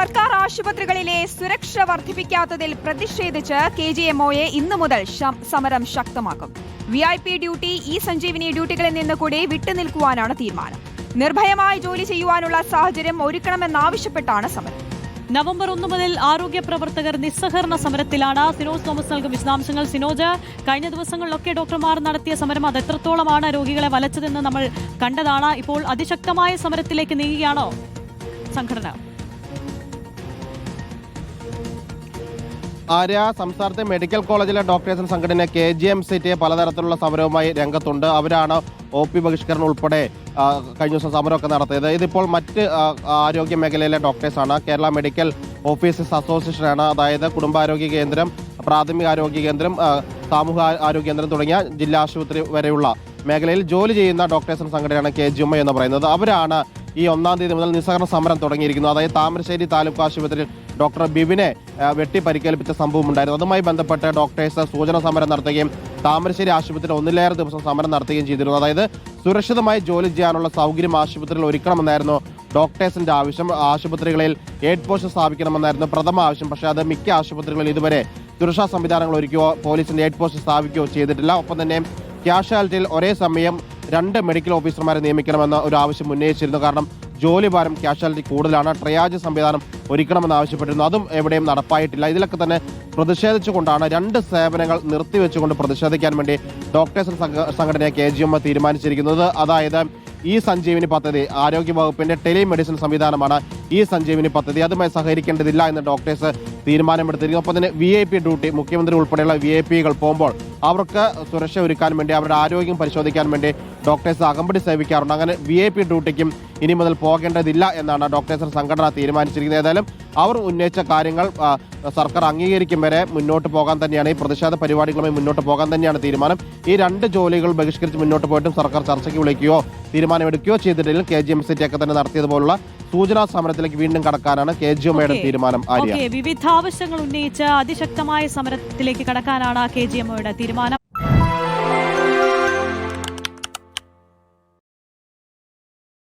സർക്കാർ ആശുപത്രികളിലെ സുരക്ഷ വർദ്ധിപ്പിക്കാത്തതിൽ പ്രതിഷേധിച്ച് കെ ജി എം ഒയെ ഇന്നു മുതൽ സമരം ശക്തമാക്കും. V I P duty e Sanjeevani ഡ്യൂട്ടികളിൽ നിന്ന് കൂടി വിട്ടുനിൽക്കുവാനാണ് തീരുമാനം. നിർഭയമായി ജോലി ചെയ്യുവാനുള്ള സാഹചര്യം ഒരുക്കണമെന്നാവശ്യപ്പെട്ടാണ് സമരം. നവംബർ ഒന്ന് മുതൽ ആരോഗ്യ പ്രവർത്തകർ നിസ്സഹകരണ സമരത്തിലാണ് സിനോജ് തോമസ് നൽകും വിശദാംശങ്ങൾ. സിനോജ് കഴിഞ്ഞ ദിവസങ്ങളിലൊക്കെ ഡോക്ടർമാർ നടത്തിയ സമരം അത് എത്രത്തോളമാണ്? രോഗികളെ വലച്ചതെന്ന് നമ്മൾ കണ്ടതാണ്. ഇപ്പോൾ അതിശക്തമായ സമരത്തിലേക്ക് നീങ്ങുകയാണോ? സംഘടന ആര്യ സംസ്ഥാനത്തെ മെഡിക്കൽ കോളേജിലെ ഡോക്ടേഴ്സിന് സംഘടന കെ ജി എം സിറ്റി പലതരത്തിലുള്ള സമരവുമായി രംഗത്തുണ്ട്. അവരാണ് ഒ പി ബഹിഷ്കരണം ഉൾപ്പെടെ കഴിഞ്ഞ ദിവസം സമരമൊക്കെ നടത്തിയത്. ഇതിപ്പോൾ മറ്റ് ആരോഗ്യ മേഖലയിലെ ഡോക്ടേഴ്സാണ്. കേരള മെഡിക്കൽ ഓഫീസേഴ്സ് അസോസിയേഷനാണ്. അതായത് കുടുംബാരോഗ്യ കേന്ദ്രം പ്രാഥമിക ആരോഗ്യ കേന്ദ്രം സാമൂഹ്യ ആരോഗ്യ കേന്ദ്രം തുടങ്ങിയ ജില്ലാ ആശുപത്രി വരെയുള്ള മേഖലയിൽ ജോലി ചെയ്യുന്ന ഡോക്ടേഴ്സിന് സംഘടനയാണ് കെ ജി എം എന്ന് പറയുന്നത്. അവരാണ് ഈ ഒന്നാം തീയതി മുതൽ നിസ്സഹകരണ സമരം തുടങ്ങിയിരിക്കുന്നു. അതായത് താമരശ്ശേരി താലൂക്ക് ആശുപത്രിയിൽ ഡോക്ടർ ബിബിനെ വെട്ടി പരിക്കേൽപ്പിച്ച സംഭവം ഉണ്ടായിരുന്നു. അതുമായി ബന്ധപ്പെട്ട് ഡോക്ടേഴ്സ് സൂചന സമരം നടത്തുകയും താമരശ്ശേരി ആശുപത്രിയിൽ ഒന്നിലേറെ ദിവസം സമരം നടത്തുകയും ചെയ്തിരുന്നു. അതായത് സുരക്ഷിതമായി ജോലി ചെയ്യാനുള്ള സൗകര്യം ആശുപത്രിയിൽ ഒരുക്കണമെന്നായിരുന്നു ഡോക്ടേഴ്സിന്റെ ആവശ്യം. ആശുപത്രികളിൽ എയ്ഡ് പോസ്റ്റ് സ്ഥാപിക്കണമെന്നായിരുന്നു പ്രഥമ ആവശ്യം. പക്ഷേ അത് മിക്ക ആശുപത്രികളിൽ ഇതുവരെ സുരക്ഷാ സംവിധാനങ്ങൾ ഒരുക്കുകയോ പോലീസിന്റെ എയ്ഡ് പോസ്റ്റ് സ്ഥാപിക്കുകയോ ചെയ്തിട്ടില്ല. ഒപ്പം തന്നെ ക്യാഷ്വാലിറ്റിയിൽ ഒരേ സമയം രണ്ട് മെഡിക്കൽ ഓഫീസർമാരെ നിയമിക്കണമെന്ന ഒരു ആവശ്യം ഉന്നയിച്ചിരുന്നു. കാരണം ജോലി ഭാരം ക്യാഷ്വാലിറ്റി കൂടുതലാണ്. ട്രയാജ് സംവിധാനം ഒരുക്കണമെന്ന് ആവശ്യപ്പെട്ടിരുന്നു. അതും എവിടെയും നടപ്പായിട്ടില്ല. ഇതിലൊക്കെ തന്നെ പ്രതിഷേധിച്ചുകൊണ്ടാണ് രണ്ട് സേവനങ്ങൾ നിർത്തിവെച്ചുകൊണ്ട് പ്രതിഷേധിക്കാൻ വേണ്ടി ഡോക്ടേഴ്സ് സംഘ- സംഘടന കെ ജി എം തീരുമാനിച്ചിരിക്കുന്നത്. അതായത് ഈ സഞ്ജീവിനി പദ്ധതി ആരോഗ്യ വകുപ്പിന്റെ ടെലിമെഡിസിൻ സംവിധാനമാണ് ഈ സഞ്ജീവിനി പദ്ധതി. അതുമായി സഹകരിക്കേണ്ടതില്ല എന്ന് ഡോക്ടേഴ്സ് തീരുമാനമെടുത്തിരിക്കുന്നു. ഒപ്പം തന്നെ വി ഐ പി ഡ്യൂട്ടി മുഖ്യമന്ത്രി ഉൾപ്പെടെയുള്ള വി ഐ പികൾ പോകുമ്പോൾ അവർക്ക് സുരക്ഷ ഒരുക്കാൻ വേണ്ടി അവരുടെ ആരോഗ്യം പരിശോധിക്കാൻ വേണ്ടി ഡോക്ടേഴ്സ് അകമ്പടി സേവിക്കാറുണ്ട്. അങ്ങനെ വി ഐ പി ഡ്യൂട്ടിക്കും ഇനി മുതൽ പോകേണ്ടതില്ല എന്നാണ് ഡോക്ടേഴ്സ് സംഘടന തീരുമാനിച്ചിരിക്കുന്നത്. ഏതായാലും അവർ ഉന്നയിച്ച കാര്യങ്ങൾ സർക്കാർ അംഗീകരിക്കും വരെ മുന്നോട്ട് പോകാൻ തന്നെയാണ് ഈ പ്രതിഷേധ പരിപാടികളുമായി മുന്നോട്ട് പോകാൻ തന്നെയാണ് തീരുമാനം. ഈ രണ്ട് ജോലികൾ ബഹിഷ്കരിച്ച് മുന്നോട്ട് പോയിട്ടും സർക്കാർ ചർച്ചയ്ക്ക് വിളിക്കുകയോ തീരുമാനമെടുക്കുകയോ ചെയ്തിട്ടില്ല കെ ജി എം സി ഒക്കെ തന്നെ നടത്തിയതുപോലുള്ള സൂചനാ സമരത്തിലേക്ക് വീണ്ടും കടക്കാനാണ് കെ ജി എമ്മയുടെ തീരുമാനം വിവിധ ആവശ്യങ്ങൾ ഉന്നയിച്ച് അതിശക്തമായ സമരത്തിലേക്ക് കടക്കാനാണ് കെ ജി എമ്മയുടെ തീരുമാനം.